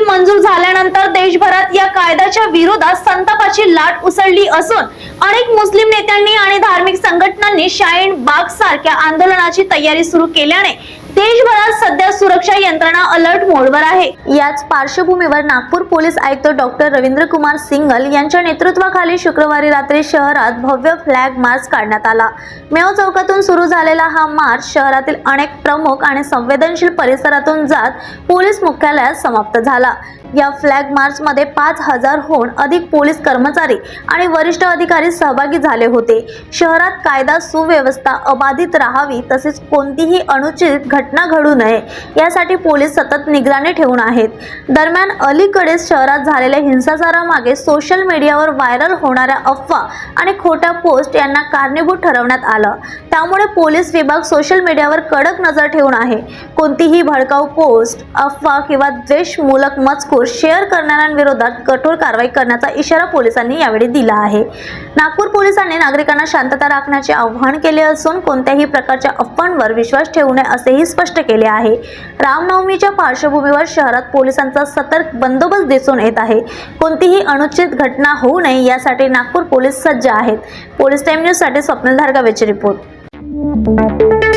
मंजूर झाल्यानंतर देशभरात या कायद्याच्या विरोधात संतापाची लाट उसळली असून अनेक मुस्लिम नेत्यांनी आणि धार्मिक संघटनांनी शाईन बाग सारख्या आंदोलनाची तयारी सुरू केल्याने देशभरात सध्या सुरक्षा यंत्रणा अलर्ट मोडवर आहे. याच पार्श्वभूमीवर नागपूर पोलीस आयुक्त डॉक्टर रवींद्र कुमार सिंगल यांच्या नेतृत्वाखाली शुक्रवारी रात्री शहरात भव्य फ्लॅग मार्च काढण्यात आला. मेव चौकातून सुरू झालेला हा मार्च शहरातील अनेक प्रमुख आणि संवेदनशील परिसरातून जात पोलीस मुख्यालयात समाप्त झाला. या फ्लॅग मार्चमध्ये पाच हजारहून अधिक पोलीस कर्मचारी आणि वरिष्ठ अधिकारी सहभागी झाले होते. शहरात कायदा सुव्यवस्था अबाधित राहावी तसेच कोणतीही अनुचित घटना घटना घडू नये यासाठी पोलीस सतत निगराणी ठेवून आहेत. दरम्यान अलीकडेच शहरात झालेल्या हिंसाचारामागे सोशल मीडियावर व्हायरल होणाऱ्या अफवा आणि खोट्या पोस्ट यांना कारणीभूत ठरवण्यात आलं. त्यामुळे पोलीस विभाग सोशल मीडियावर कडक नजर ठेवून आहे. कोणतीही भडकाऊ पोस्ट अफवा किंवा द्वेषमूलक मजकूर शेअर करणाऱ्यांविरोधात कठोर कारवाई करण्याचा इशारा पोलिसांनी यावेळी दिला आहे. नागपूर पोलिसांनी नागरिकांना शांतता राखण्याचे आवाहन केले असून कोणत्याही प्रकारच्या अफवांवर विश्वास ठेवू नये असेही स्पष्ट केले आहे. रामनवमीच्या पार्श्वभूमीवर शहरात पोलिसांचा सतर्क बंदोबस्त दिसून येत आहे. कोणतीही अनुचित घटना होऊ नये यासाठी नागपूर पोलीस सज्ज आहेत. पोलीस टाइम न्यूजसाठी स्वप्नील धारगावेची रिपोर्ट.